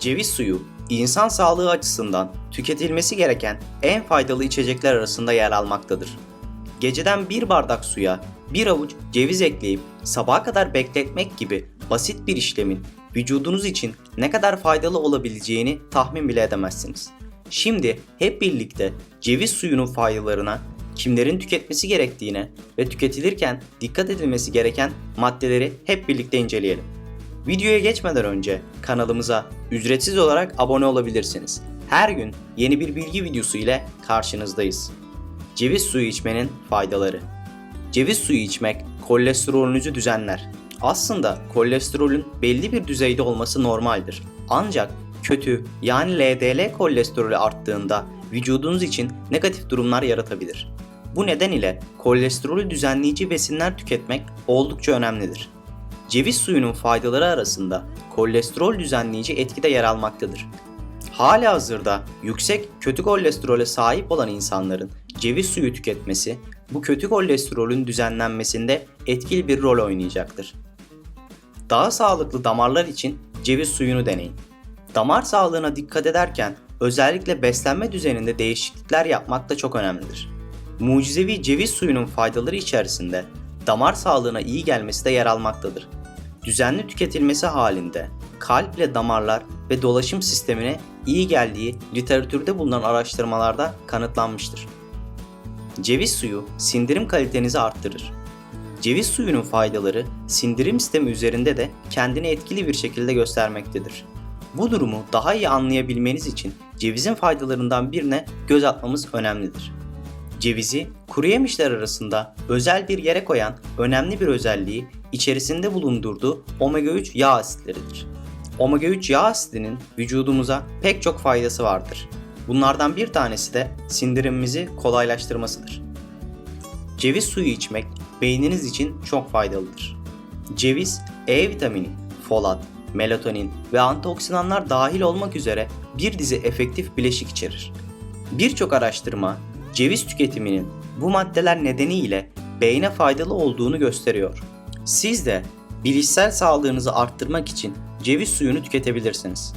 Ceviz suyu, insan sağlığı açısından tüketilmesi gereken en faydalı içecekler arasında yer almaktadır. Geceden bir bardak suya bir avuç ceviz ekleyip sabaha kadar bekletmek gibi basit bir işlemin vücudunuz için ne kadar faydalı olabileceğini tahmin bile edemezsiniz. Şimdi hep birlikte ceviz suyunun faydalarına, kimlerin tüketmesi gerektiğine ve tüketilirken dikkat edilmesi gereken maddeleri hep birlikte inceleyelim. Videoya geçmeden önce kanalımıza ücretsiz olarak abone olabilirsiniz. Her gün yeni bir bilgi videosu ile karşınızdayız. Ceviz suyu içmenin faydaları. Ceviz suyu içmek kolesterolünüzü düzenler. Aslında kolesterolün belli bir düzeyde olması normaldir. Ancak kötü yani LDL kolesterolü arttığında vücudunuz için negatif durumlar yaratabilir. Bu neden ile kolesterolü düzenleyici besinler tüketmek oldukça önemlidir. Ceviz suyunun faydaları arasında kolesterol düzenleyici etki de yer almaktadır. Hala hazırda yüksek kötü kolesterole sahip olan insanların ceviz suyu tüketmesi bu kötü kolesterolün düzenlenmesinde etkili bir rol oynayacaktır. Daha sağlıklı damarlar için ceviz suyunu deneyin. Damar sağlığına dikkat ederken özellikle beslenme düzeninde değişiklikler yapmak da çok önemlidir. Mucizevi ceviz suyunun faydaları içerisinde damar sağlığına iyi gelmesi de yer almaktadır. Düzenli tüketilmesi halinde kalp ile damarlar ve dolaşım sistemine iyi geldiği literatürde bulunan araştırmalarda kanıtlanmıştır. Ceviz suyu sindirim kalitenizi arttırır. Ceviz suyunun faydaları sindirim sistemi üzerinde de kendini etkili bir şekilde göstermektedir. Bu durumu daha iyi anlayabilmeniz için cevizin faydalarından birine göz atmamız önemlidir. Cevizi kuru yemişler arasında özel bir yere koyan önemli bir özelliği içerisinde bulundurduğu omega 3 yağ asitleridir. Omega 3 yağ asidinin vücudumuza pek çok faydası vardır. Bunlardan bir tanesi de sindirimimizi kolaylaştırmasıdır. Ceviz suyu içmek beyniniz için çok faydalıdır. Ceviz, E vitamini, folat, melatonin ve antioksidanlar dahil olmak üzere bir dizi efektif bileşik içerir. Birçok araştırma ceviz tüketiminin bu maddeler nedeniyle beyne faydalı olduğunu gösteriyor. Siz de bilişsel sağlığınızı arttırmak için ceviz suyunu tüketebilirsiniz.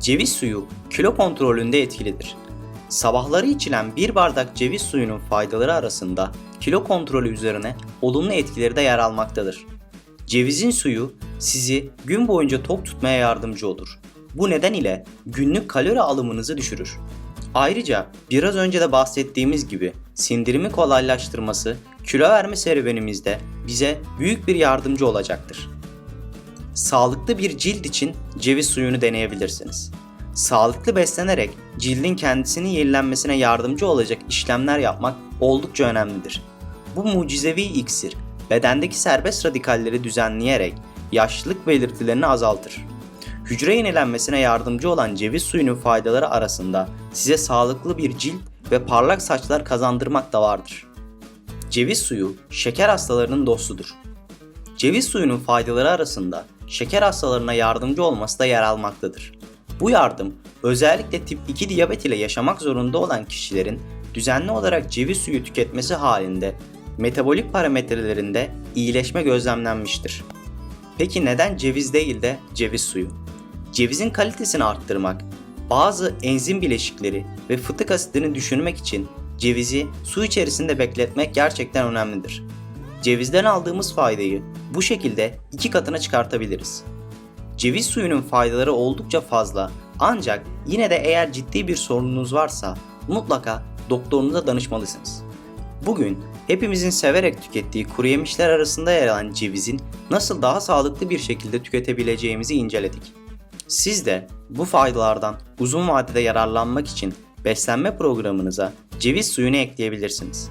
Ceviz suyu kilo kontrolünde etkilidir. Sabahları içilen bir bardak ceviz suyunun faydaları arasında kilo kontrolü üzerine olumlu etkileri de yer almaktadır. Cevizin suyu sizi gün boyunca tok tutmaya yardımcı olur. Bu neden ile günlük kalori alımınızı düşürür. Ayrıca biraz önce de bahsettiğimiz gibi sindirimi kolaylaştırması kilo verme serüvenimizde bize büyük bir yardımcı olacaktır. Sağlıklı bir cilt için ceviz suyunu deneyebilirsiniz. Sağlıklı beslenerek cildin kendisini yenilenmesine yardımcı olacak işlemler yapmak oldukça önemlidir. Bu mucizevi iksir bedendeki serbest radikalleri düzenleyerek yaşlılık belirtilerini azaltır. Hücre yenilenmesine yardımcı olan ceviz suyunun faydaları arasında size sağlıklı bir cilt ve parlak saçlar kazandırmak da vardır. Ceviz suyu şeker hastalarının dostudur. Ceviz suyunun faydaları arasında şeker hastalarına yardımcı olması da yer almaktadır. Bu yardım özellikle tip 2 diyabet ile yaşamak zorunda olan kişilerin düzenli olarak ceviz suyu tüketmesi halinde metabolik parametrelerinde iyileşme gözlemlenmiştir. Peki neden ceviz değil de ceviz suyu? Cevizin kalitesini arttırmak, bazı enzim bileşikleri ve fıtık asitlerini düşürmek için cevizi su içerisinde bekletmek gerçekten önemlidir. Cevizden aldığımız faydayı bu şekilde iki katına çıkartabiliriz. Ceviz suyunun faydaları oldukça fazla ancak yine de eğer ciddi bir sorununuz varsa mutlaka doktorunuza danışmalısınız. Bugün hepimizin severek tükettiği kuru yemişler arasında yer alan cevizin nasıl daha sağlıklı bir şekilde tüketebileceğimizi inceledik. Siz de bu faydalardan uzun vadede yararlanmak için beslenme programınıza ceviz suyunu ekleyebilirsiniz.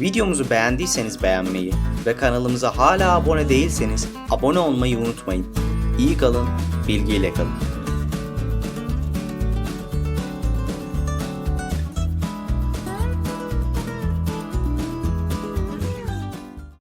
Videomuzu beğendiyseniz beğenmeyi ve kanalımıza hala abone değilseniz abone olmayı unutmayın. İyi kalın, bilgiyle kalın.